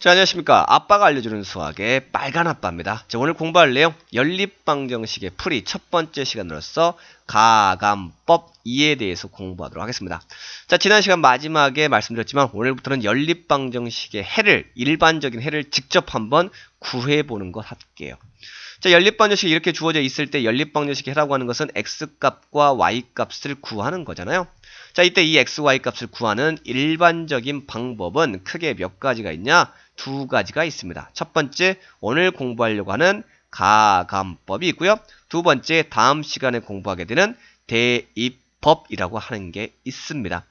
자, 안녕하십니까. 아빠가 알려주는 수학의 빨간 아빠입니다. 자, 오늘 공부할 내용, 연립방정식의 풀이 첫 번째 시간으로서 가감법 2에 대해서 공부하도록 하겠습니다. 자, 지난 시간 마지막에 말씀드렸지만 오늘부터는 연립방정식의 해를, 일반적인 해를 직접 한번 구해보는 것 할게요. 자, 연립방정식이 이렇게 주어져 있을 때 연립방정식의 해라고 하는 것은 x값과 y값을 구하는 거잖아요. 자, 이때 이 x, y 값을 구하는 일반적인 방법은 크게 몇 가지가 있냐? 두 가지가 있습니다. 첫 번째, 오늘 공부하려고 하는 가감법이 있고요. 두 번째, 다음 시간에 공부하게 되는 대입법이라고 하는 게 있습니다.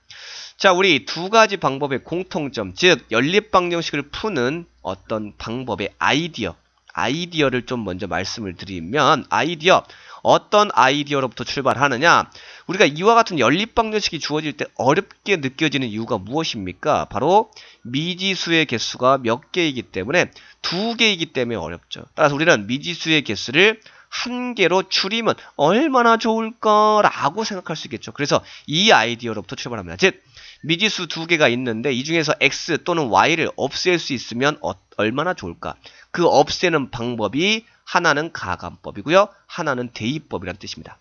자, 우리 두 가지 방법의 공통점, 즉 연립방정식을 푸는 어떤 방법의 아이디어, 아이디어를 좀 먼저 말씀을 드리면 아이디어 어떤 아이디어로부터 출발하느냐 우리가 이와 같은 연립방정식이 주어질 때 어렵게 느껴지는 이유가 무엇입니까? 바로 미지수의 개수가 몇 개이기 때문에 두 개이기 때문에 어렵죠. 따라서 우리는 미지수의 개수를 한 개로 줄이면 얼마나 좋을까라고 생각할 수 있겠죠. 그래서 이 아이디어로부터 출발합니다. 즉 미지수 두 개가 있는데 이 중에서 x 또는 y를 없앨 수 있으면 어, 얼마나 좋을까? 그 없애는 방법이 하나는 가감법이고요. 하나는 대입법이라는 뜻입니다.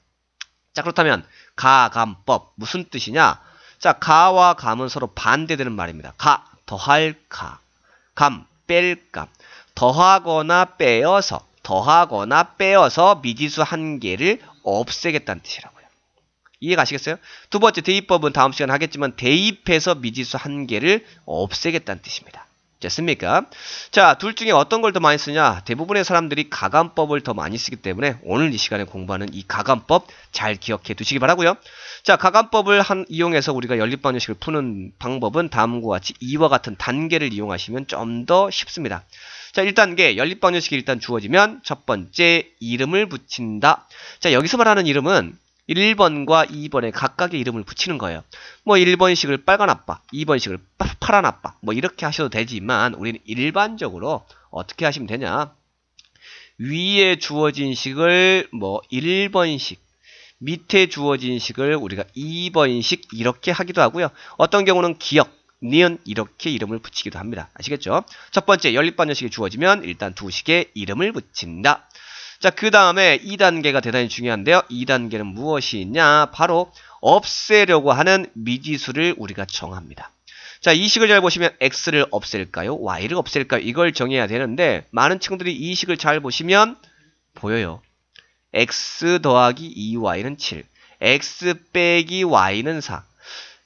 자 그렇다면 가감법 무슨 뜻이냐? 자 가와 감은 서로 반대되는 말입니다. 가 더할 가, 감 뺄 감, 더하거나 빼어서 더하거나 빼어서 미지수 한 개를 없애겠다는 뜻이라고요. 이해 가시겠어요? 두 번째 대입법은 다음 시간 하겠지만 대입해서 미지수 한 개를 없애겠다는 뜻입니다. 됐습니까? 자, 둘 중에 어떤 걸 더 많이 쓰냐? 대부분의 사람들이 가감법을 더 많이 쓰기 때문에 오늘 이 시간에 공부하는 이 가감법 잘 기억해 두시기 바라고요. 자, 가감법을 한, 이용해서 우리가 연립방정식을 푸는 방법은 다음과 같이 이와 같은 단계를 이용하시면 좀 더 쉽습니다. 자, 1단계 연립방정식이 일단 주어지면 첫 번째 이름을 붙인다. 자, 여기서 말하는 이름은 1번과 2번에 각각의 이름을 붙이는 거예요. 뭐 1번식을 빨간 아빠, 2번식을 파란 아빠 뭐 이렇게 하셔도 되지만 우리는 일반적으로 어떻게 하시면 되냐 위에 주어진 식을 뭐 1번식 밑에 주어진 식을 우리가 2번식 이렇게 하기도 하고요. 어떤 경우는 기억, 니은 이렇게 이름을 붙이기도 합니다. 아시겠죠? 첫 번째 연립반정식이 주어지면 일단 두 식에 이름을 붙인다. 자, 그 다음에 2단계가 대단히 중요한데요. 2단계는 무엇이냐? 바로 없애려고 하는 미지수를 우리가 정합니다. 자, 이 식을 잘 보시면 x를 없앨까요? y를 없앨까요? 이걸 정해야 되는데 많은 친구들이 이 식을 잘 보시면 보여요. x 더하기 2y는 7, x 빼기 y는 4.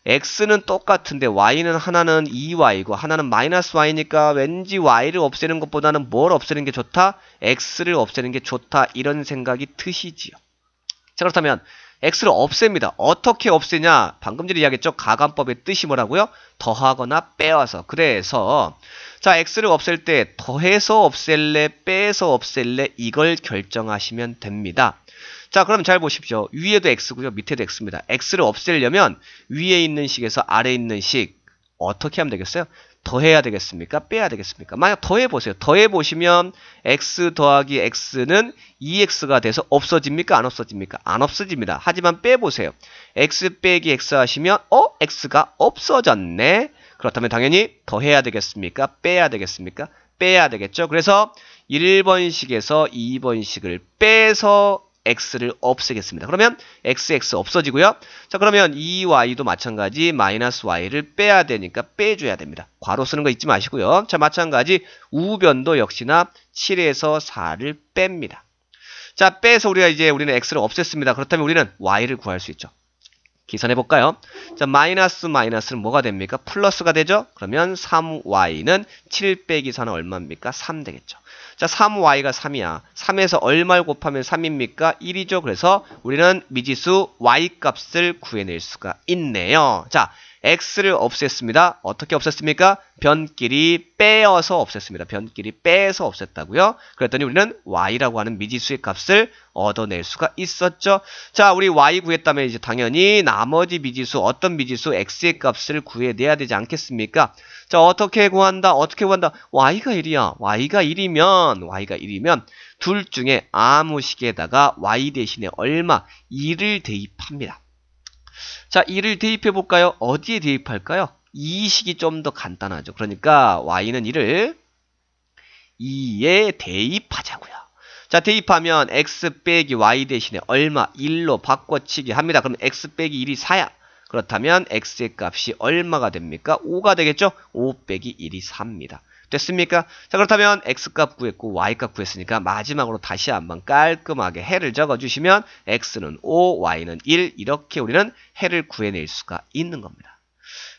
X는 똑같은데 y는 하나는 2y고 하나는 마이너스 y니까 왠지 y를 없애는 것보다는 뭘 없애는 게 좋다? x를 없애는 게 좋다 이런 생각이 드시지요. 자 그렇다면 x를 없앱니다. 어떻게 없애냐? 방금 전에 이야기했죠. 가감법의 뜻이 뭐라고요? 더하거나 빼와서. 그래서 자 x를 없앨 때 더해서 없앨래 빼서 없앨래 이걸 결정하시면 됩니다. 자 그럼 잘 보십시오. 위에도 x고요. 밑에도 x입니다. x를 없애려면 위에 있는 식에서 아래에 있는 식 어떻게 하면 되겠어요? 더해야 되겠습니까? 빼야 되겠습니까? 만약 더해보세요. 더해보시면 x 더하기 x는 2x가 돼서 없어집니까? 안 없어집니까? 안 없어집니다. 하지만 빼보세요. x 빼기 x 하시면 어? x가 없어졌네. 그렇다면 당연히 더해야 되겠습니까? 빼야 되겠습니까? 빼야 되겠죠. 그래서 1번식에서 2번식을 빼서 x를 없애겠습니다. 그러면 xx 없어지고요. 자 그러면 2y도 마찬가지 마이너스 y를 빼야 되니까 빼줘야 됩니다. 괄호 쓰는 거 잊지 마시고요. 자 마찬가지 우변도 역시나 7에서 4를 뺍니다. 자 빼서 우리가 이제 우리는 x를 없앴습니다. 그렇다면 우리는 y를 구할 수 있죠. 계산해 볼까요? 자 마이너스 마이너스는 뭐가 됩니까? 플러스가 되죠? 그러면 3y는 7 빼기 4는 얼마입니까? 3 되겠죠. 자, 3y가 3이야. 3에서 얼마를 곱하면 3입니까? 1이죠. 그래서 우리는 미지수 y 값을 구해낼 수가 있네요. 자, x를 없앴습니다. 어떻게 없앴습니까? 변끼리 빼어서 없앴습니다. 변끼리 빼서 없앴다고요. 그랬더니 우리는 y라고 하는 미지수의 값을 얻어낼 수가 있었죠. 자, 우리 y 구했다면 이제 당연히 나머지 미지수 어떤 미지수 x의 값을 구해내야 되지 않겠습니까? 자, 어떻게 구한다? 어떻게 구한다? y가 1이야. y가 1이면 y가 1이면 둘 중에 아무 식에다가 y 대신에 얼마 2를 대입합니다. 자, 2를 대입해 볼까요? 어디에 대입할까요? 이 식이 좀 더 간단하죠. 그러니까 y는 1을 2에 대입하자고요. 자, 대입하면 x 빼기 y 대신에 얼마 1로 바꿔치기 합니다. 그럼 x 빼기 1이 4야. 그렇다면 x의 값이 얼마가 됩니까? 5가 되겠죠? 5 빼기 1이 4입니다. 됐습니까? 자 그렇다면 x값 구했고 y값 구했으니까 마지막으로 다시 한번 깔끔하게 해를 적어주시면 x는 5, y는 1 이렇게 우리는 해를 구해낼 수가 있는 겁니다.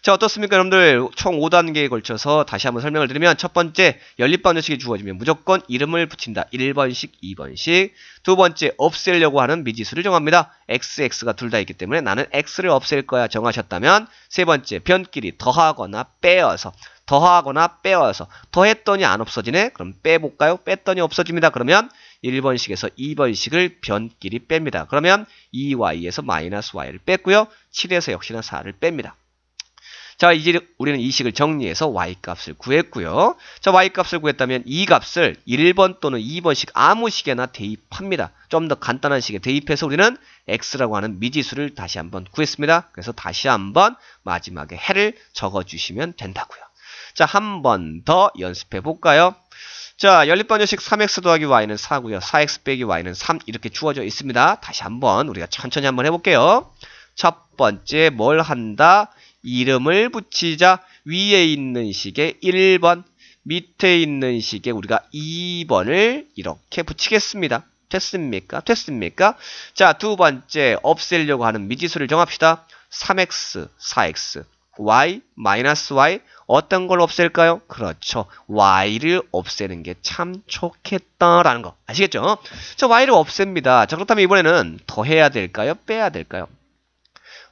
자 어떻습니까 여러분들? 총 5단계에 걸쳐서 다시 한번 설명을 드리면 첫 번째 연립방정식이 주어지면 무조건 이름을 붙인다. 1번식 2번식 두 번째 없애려고 하는 미지수를 정합니다. X, x가 둘 다 있기 때문에 나는 x를 없앨 거야 정하셨다면 세 번째 변끼리 더하거나 빼어서. 더하거나 빼어서. 더했더니 안 없어지네? 그럼 빼볼까요? 뺐더니 없어집니다. 그러면 1번식에서 2번식을 변끼리 뺍니다. 그러면 2y에서 마이너스 y를 뺐고요. 7에서 역시나 4를 뺍니다 자, 이제 우리는 이 식을 정리해서 y값을 구했고요. 자, y값을 구했다면 이 값을 1번 또는 2번식 아무 식에나 대입합니다. 좀 더 간단한 식에 대입해서 우리는 x라고 하는 미지수를 다시 한번 구했습니다. 그래서 다시 한번 마지막에 해를 적어주시면 된다고요. 자, 한 번 더 연습해 볼까요? 자, 연립방정식 3x 더하기 y는 4고요. 4x 빼기 y는 3 이렇게 주어져 있습니다. 다시 한번 우리가 천천히 한번 해볼게요. 첫 번째 뭘 한다? 이름을 붙이자 위에 있는 식에 1번 밑에 있는 식에 우리가 2번을 이렇게 붙이겠습니다. 됐습니까? 됐습니까? 자, 두 번째 없애려고 하는 미지수를 정합시다. 3x, 4x, y, 마이너스 y 어떤 걸 없앨까요? 그렇죠. y를 없애는 게 참 좋겠다라는 거 아시겠죠? 자, y를 없앱니다. 자, 그렇다면 이번에는 더해야 될까요? 빼야 될까요?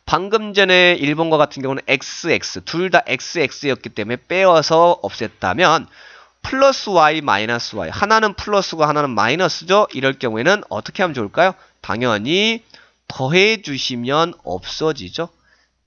방금 전에 1번과 같은 경우는 XX 둘 다 XX였기 때문에 빼어서 없앴다면 플러스 Y 마이너스 Y 하나는 플러스고 하나는 마이너스죠. 이럴 경우에는 어떻게 하면 좋을까요? 당연히 더해 주시면 없어지죠.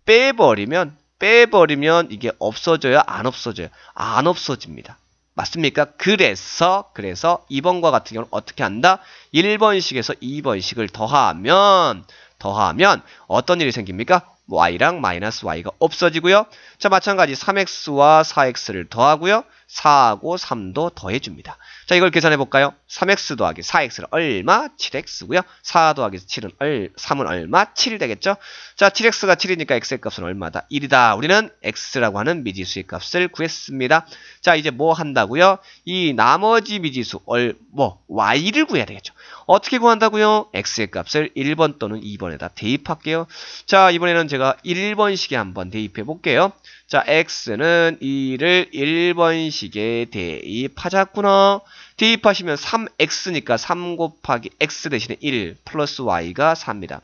빼버리면 빼버리면 이게 없어져요? 안 없어져요? 안 없어집니다. 맞습니까? 그래서 그래서 2번과 같은 경우는 어떻게 한다? 1번식에서 2번식을 더하면 더하면 어떤 일이 생깁니까? y랑 마이너스 y가 없어지고요. 자 마찬가지 3x와 4x를 더하고요. 4하고 3도 더해줍니다. 자 이걸 계산해 볼까요? 3x 더하기 4x는 얼마? 7x고요. 4 더하기 7은 얼, 3은 얼마? 7 되겠죠? 자 7x가 7이니까 x의 값은 얼마다? 1이다. 우리는 x라고 하는 미지수의 값을 구했습니다. 자 이제 뭐 한다고요? 이 나머지 미지수 얼, 뭐 y를 구해야 되겠죠. 어떻게 구한다고요? x의 값을 1번 또는 2번에다 대입할게요. 자 이번에는 제가 1번식에 한번 대입해 볼게요. 자, x는 2를 1번식에 대입하자꾸나. 대입하시면 3x니까 3 곱하기 x 대신에 1 플러스 y가 4입니다.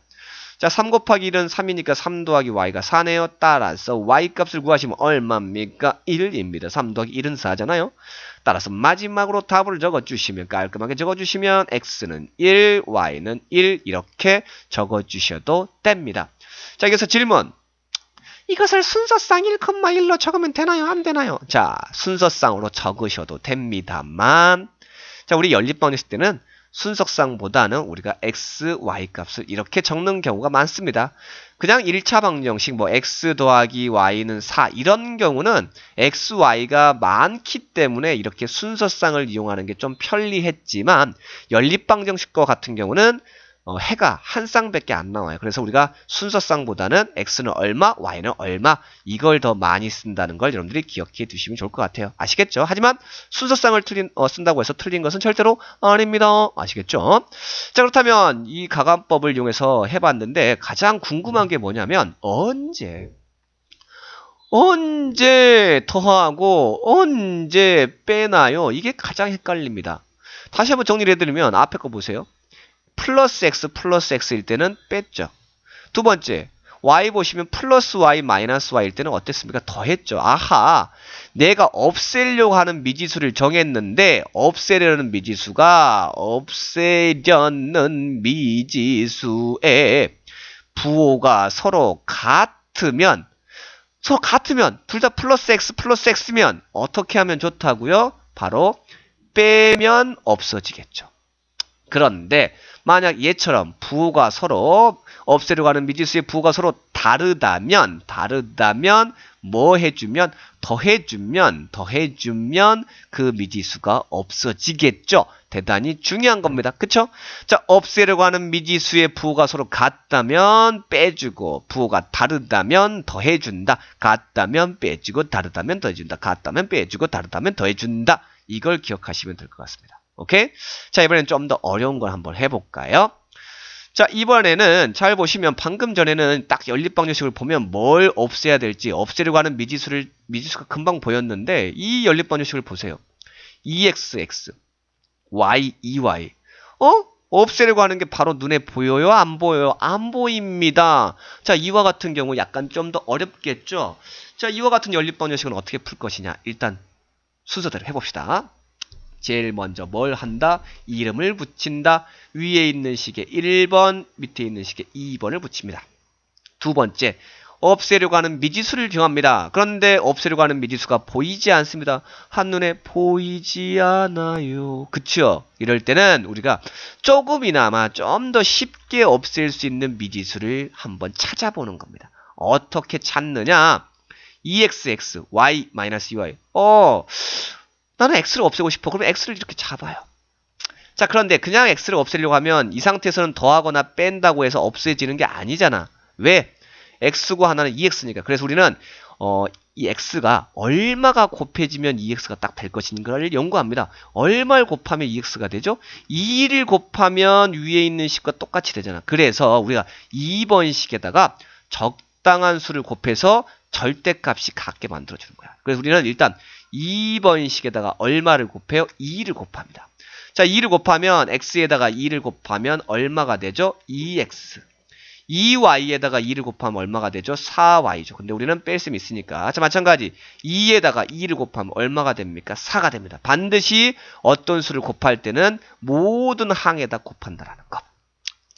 자, 3 곱하기 1은 3이니까 3 더하기 y가 4네요. 따라서 y 값을 구하시면 얼마입니까? 1입니다. 3 더하기 1은 4잖아요. 따라서 마지막으로 답을 적어주시면 깔끔하게 적어주시면 x는 1, y는 1 이렇게 적어주셔도 됩니다. 자, 여기서 질문. 이것을 순서상 1,1로 적으면 되나요? 안 되나요? 자, 순서상으로 적으셔도 됩니다만 자, 우리 연립방 했을 때는 순서상보다는 우리가 x, y 값을 이렇게 적는 경우가 많습니다. 그냥 1차 방정식 뭐 x 더하기 y는 4 이런 경우는 x, y가 많기 때문에 이렇게 순서상을 이용하는 게 좀 편리했지만 연립방정식과 같은 경우는 어, 해가 한 쌍밖에 안 나와요. 그래서 우리가 순서쌍보다는 x는 얼마, y는 얼마 이걸 더 많이 쓴다는 걸 여러분들이 기억해 두시면 좋을 것 같아요. 아시겠죠? 하지만 순서쌍을 틀린, 어, 쓴다고 해서 틀린 것은 절대로 아닙니다. 아시겠죠? 자 그렇다면 이 가감법을 이용해서 해봤는데 가장 궁금한 게 뭐냐면 언제 언제 더하고 언제 빼나요? 이게 가장 헷갈립니다. 다시 한번 정리를 해드리면 앞에 거 보세요. 플러스 x 플러스 x일 때는 뺐죠. 두 번째, y 보시면 플러스 y 마이너스 y일 때는 어땠습니까? 더했죠. 아하, 내가 없애려고 하는 미지수를 정했는데 없애려는 미지수가 없애려는 미지수의 부호가 서로 같으면 서로 같으면 둘 다 플러스 x 플러스 x면 어떻게 하면 좋다고요? 바로 빼면 없어지겠죠. 그런데 만약 얘처럼 부호가 서로 없애려고 하는 미지수의 부호가 서로 다르다면 다르다면 뭐 해주면 더해주면 더해주면 그 미지수가 없어지겠죠. 대단히 중요한 겁니다. 그쵸? 자 없애려고 하는 미지수의 부호가 서로 같다면 빼주고 부호가 다르다면 더해준다. 같다면 빼주고 다르다면 더해준다. 같다면 빼주고 다르다면 더해준다. 이걸 기억하시면 될 것 같습니다. 오케이? 자 이번엔 좀 더 어려운 걸 한번 해볼까요? 자 이번에는 잘 보시면 방금 전에는 딱 연립방정식을 보면 뭘 없애야 될지 없애려고 하는 미지수를 미지수가 금방 보였는데 이 연립방정식을 보세요. EXX, Y, EY 어? 없애려고 하는 게 바로 눈에 보여요? 안 보여요? 안 보입니다. 자 이와 같은 경우 약간 좀 더 어렵겠죠? 자 이와 같은 연립방정식은 어떻게 풀 것이냐 일단 순서대로 해봅시다. 제일 먼저 뭘 한다? 이름을 붙인다. 위에 있는 식에 1번, 밑에 있는 식에 2번을 붙입니다. 두 번째, 없애려고 하는 미지수를 정합니다. 그런데 없애려고 하는 미지수가 보이지 않습니다. 한눈에 보이지 않아요. 그쵸? 이럴 때는 우리가 조금이나마 좀 더 쉽게 없앨 수 있는 미지수를 한번 찾아보는 겁니다. 어떻게 찾느냐? EXX, Y-EY. 어, 나는 x를 없애고 싶어. 그러면 x를 이렇게 잡아요. 자 그런데 그냥 x를 없애려고 하면 이 상태에서는 더하거나 뺀다고 해서 없애지는 게 아니잖아. 왜? x고 하나는 2x니까. 그래서 우리는 어, 이 x가 얼마가 곱해지면 2x가 딱 될 것인가를 연구합니다. 얼마를 곱하면 2x가 되죠? 2를 곱하면 위에 있는 식과 똑같이 되잖아. 그래서 우리가 2번 식에다가 적당한 수를 곱해서 절대값이 같게 만들어주는 거야. 그래서 우리는 일단 2번식에다가 얼마를 곱해요? 2를 곱합니다. 자, 2를 곱하면 x에다가 2를 곱하면 얼마가 되죠? 2x. 2y에다가 2를 곱하면 얼마가 되죠? 4y죠. 근데 우리는 뺄셈이 있으니까. 자, 마찬가지. 2에다가 2를 곱하면 얼마가 됩니까? 4가 됩니다. 반드시 어떤 수를 곱할 때는 모든 항에다 곱한다라는 것.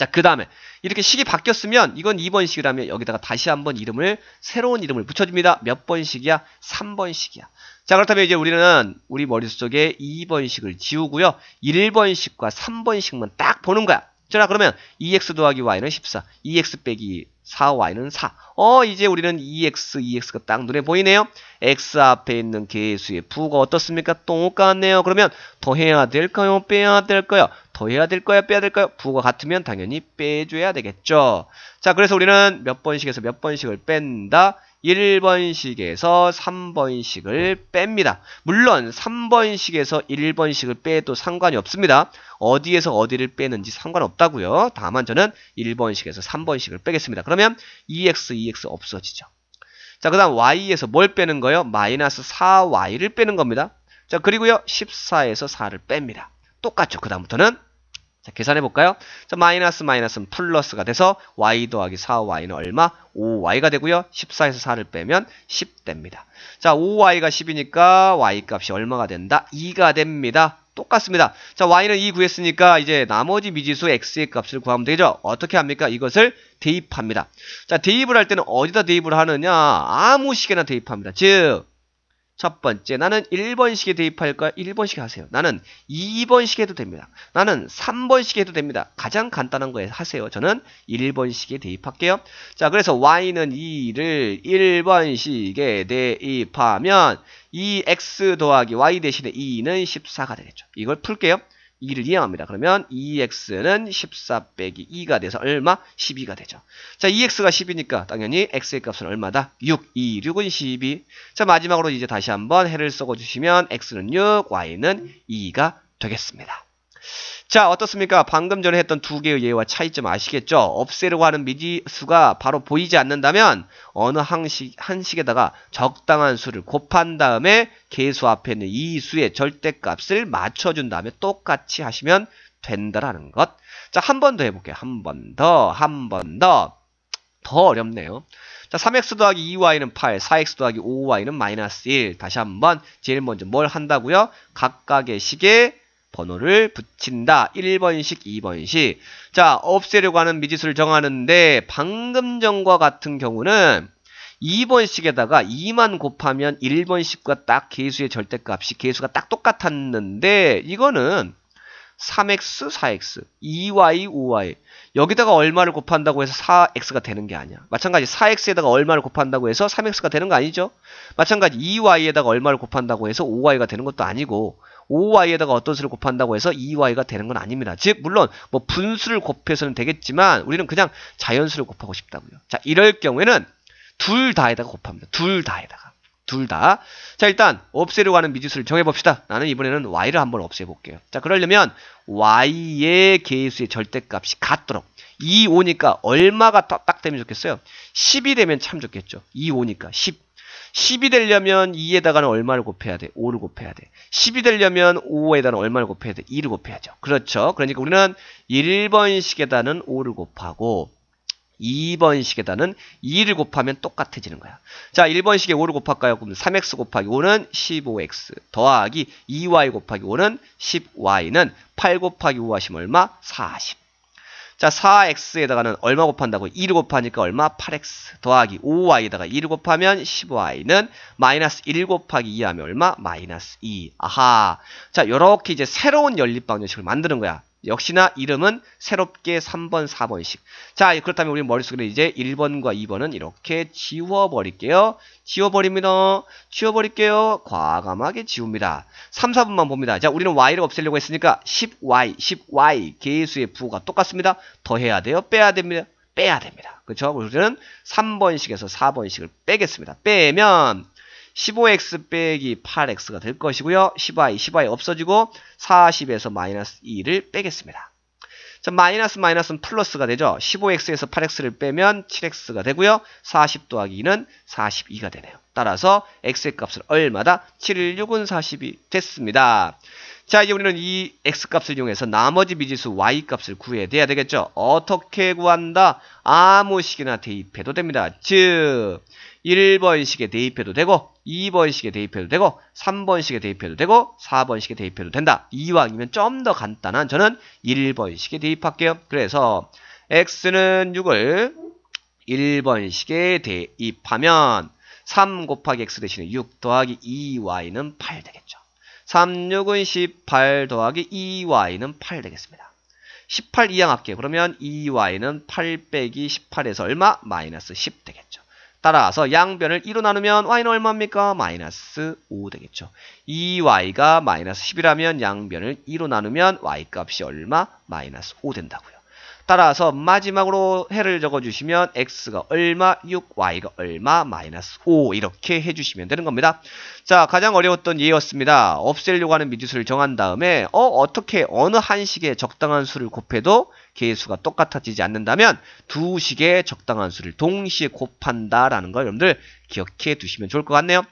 자, 그 다음에 이렇게 식이 바뀌었으면 이건 2번 식이라면 여기다가 다시 한번 이름을 새로운 이름을 붙여줍니다. 몇 번 식이야? 3번 식이야. 자 그렇다면 이제 우리는 우리 머릿속에 2번 식을 지우고요. 1번 식과 3번 식만 딱 보는 거야. 자 그러면 2x 더하기 y는 14, 2x 빼기 4y는 4. 어 이제 우리는 2x, 2x가 딱 눈에 보이네요. x 앞에 있는 개수의 부가 어떻습니까? 똑같네요. 그러면 더해야 될까요? 빼야 될까요? 더해야 될까요? 빼야 될까요? 부가 같으면 당연히 빼줘야 되겠죠. 자 그래서 우리는 몇 번씩에서 몇 번씩을 뺀다? 1번식에서 3번식을 뺍니다. 물론 3번식에서 1번식을 빼도 상관이 없습니다. 어디에서 어디를 빼는지 상관없다고요. 다만 저는 1번식에서 3번식을 빼겠습니다. 그러면 2x, 2x 없어지죠. 자, 그 다음 y에서 뭘 빼는 거예요? 마이너스 4y를 빼는 겁니다. 자, 그리고요 14에서 4를 뺍니다. 똑같죠. 그 다음부터는 자, 계산해 볼까요? 자, 마이너스 마이너스는 플러스가 돼서 y 더하기 4y는 얼마? 5y가 되고요. 14에서 4를 빼면 10 됩니다. 자, 5y가 10이니까 y 값이 얼마가 된다? 2가 됩니다. 똑같습니다. 자, y는 2 구했으니까 이제 나머지 미지수 x의 값을 구하면 되죠. 어떻게 합니까? 이것을 대입합니다. 자, 대입을 할 때는 어디다 대입을 하느냐? 아무 시계나 대입합니다. 즉, 첫 번째, 나는 1번식에 대입할까요? 1번식 하세요. 나는 2번식 해도 됩니다. 나는 3번식 해도 됩니다. 가장 간단한 거에 하세요. 저는 1번식에 대입할게요. 자, 그래서 y는 2를 1번식에 대입하면 이 x 더하기 y 대신에 2는 14가 되겠죠. 이걸 풀게요. 2를 이용합니다. 그러면 2x는 14 빼기 2가 돼서 얼마? 12가 되죠. 자, 2x가 10이니까 당연히 x의 값은 얼마다? 6. 2, 6은 12. 자, 마지막으로 이제 다시 한번 해를 썩어주시면 x는 6, y는 2가 되겠습니다. 자 어떻습니까? 방금 전에 했던 두 개의 예와 차이점 아시겠죠? 없애려고 하는 미지수가 바로 보이지 않는다면 어느 한식, 한식에다가 적당한 수를 곱한 다음에 개수 앞에 있는 이 수의 절대값을 맞춰준 다음에 똑같이 하시면 된다라는 것. 자, 한 번 더 해볼게요. 한 번 더, 한 번 더. 더 어렵네요. 자, 3x 더하기 2y는 8, 4x 더하기 5y는 마이너스 1. 다시 한번 제일 먼저 뭘 한다고요? 각각의 식에 번호를 붙인다. 1번식, 2번식. 자, 없애려고 하는 미지수를 정하는데 방금 전과 같은 경우는 2번식에다가 2만 곱하면 1번식과 딱 개수의 절대값이 개수가 딱 똑같았는데 이거는 3x, 4x, 2y, 5y. 여기다가 얼마를 곱한다고 해서 4x가 되는 게 아니야. 마찬가지 4x에다가 얼마를 곱한다고 해서 3x가 되는 거 아니죠? 마찬가지 2y에다가 얼마를 곱한다고 해서 5y가 되는 것도 아니고 5y에다가 어떤 수를 곱한다고 해서 2y가 되는 건 아닙니다. 즉 물론 뭐 분수를 곱해서는 되겠지만 우리는 그냥 자연수를 곱하고 싶다고요. 자 이럴 경우에는 둘 다에다가 곱합니다. 둘 다에다가. 둘 다. 자, 일단 없애려고 하는 미지수를 정해봅시다. 나는 이번에는 y를 한번 없애볼게요. 자, 그러려면 y의 개수의 절대값이 같도록 2, 5니까 얼마가 딱 되면 좋겠어요? 10이 되면 참 좋겠죠. 2, 5니까 10. 10이 되려면 2에다가는 얼마를 곱해야 돼? 5를 곱해야 돼. 10이 되려면 5에다가는 얼마를 곱해야 돼? 2를 곱해야죠. 그렇죠. 그러니까 우리는 1번식에다는 5를 곱하고 2번식에다는 2를 곱하면 똑같아지는 거야. 자, 1번식에 5를 곱할까요? 그럼 3x 곱하기 5는 15x 더하기 2y 곱하기 5는 10y는 8 곱하기 5 하시면 얼마? 40. 자, 4x에다가는 얼마 곱한다고? 2를 곱하니까 얼마? 8x 더하기 5y에다가 2를 곱하면 10y는 마이너스 1 곱하기 2 하면 얼마? 마이너스 2. 아하. 자, 요렇게 이제 새로운 연립 방정식을 만드는 거야. 역시나 이름은 새롭게 3번, 4번씩. 자, 그렇다면 우리 머릿속에 이제 1번과 2번은 이렇게 지워버릴게요. 지워버립니다. 지워버릴게요. 과감하게 지웁니다. 3, 4번만 봅니다. 자, 우리는 y를 없애려고 했으니까 10y, 10y 개수의 부호가 똑같습니다. 더해야 돼요? 빼야 됩니다. 빼야 됩니다. 그렇죠? 우리는 3번씩에서 4번씩을 빼겠습니다. 빼면 15x 빼기 8x가 될 것이고요. 10y, 10y 없어지고 40에서 마이너스 2를 빼겠습니다. 자, 마이너스 마이너스는 플러스가 되죠. 15x에서 8x를 빼면 7x가 되고요. 40 더하기 2는 42가 되네요. 따라서 x의 값을 얼마다? 7, 6은 40이 됐습니다. 자, 이제 우리는 이 x값을 이용해서 나머지 미지수 y값을 구해야 되겠죠. 어떻게 구한다? 아무 식이나 대입해도 됩니다. 즉 1번식에 대입해도 되고 2번식에 대입해도 되고 3번식에 대입해도 되고 4번식에 대입해도 된다. 이왕이면 좀 더 간단한 저는 1번식에 대입할게요. 그래서 x는 6을 1번식에 대입하면 3 곱하기 x 대신에 6 더하기 2y는 8 되겠죠. 3, 6은 18 더하기 2y는 8 되겠습니다. 18 이항 할게요. 그러면 2y는 8 빼기 18에서 얼마? 마이너스 10 되겠죠. 따라서 양변을 2로 나누면 y는 얼마입니까? 마이너스 5 되겠죠. 2y가 마이너스 10이라면 양변을 2로 나누면 y값이 얼마? 마이너스 5 된다고요. 따라서 마지막으로 해를 적어주시면 x가 얼마, 6y가 얼마, 마이너스 5 이렇게 해주시면 되는 겁니다. 자 가장 어려웠던 예였습니다. 없애려고 하는 미지수를 정한 다음에 어 어떻게 어느 한 식에 적당한 수를 곱해도 개수가 똑같아지지 않는다면 두 식의 적당한 수를 동시에 곱한다라는 걸 여러분들 기억해 두시면 좋을 것 같네요.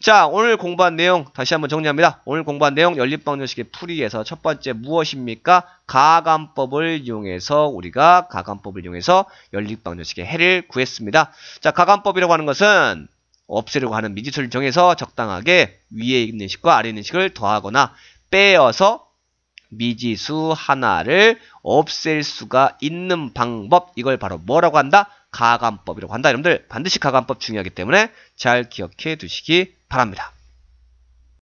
자 오늘 공부한 내용 다시 한번 정리합니다. 오늘 공부한 내용 연립방정식의 풀이에서 첫 번째 무엇입니까? 가감법을 이용해서 우리가 가감법을 이용해서 연립방정식의 해를 구했습니다. 자 가감법이라고 하는 것은 없애려고 하는 미지수를 정해서 적당하게 위에 있는 식과 아래 있는 식을 더하거나 빼어서 미지수 하나를 없앨 수가 있는 방법 이걸 바로 뭐라고 한다? 가감법이라고 한다. 여러분들 반드시 가감법 중요하기 때문에 잘 기억해 두시기 바랍니다.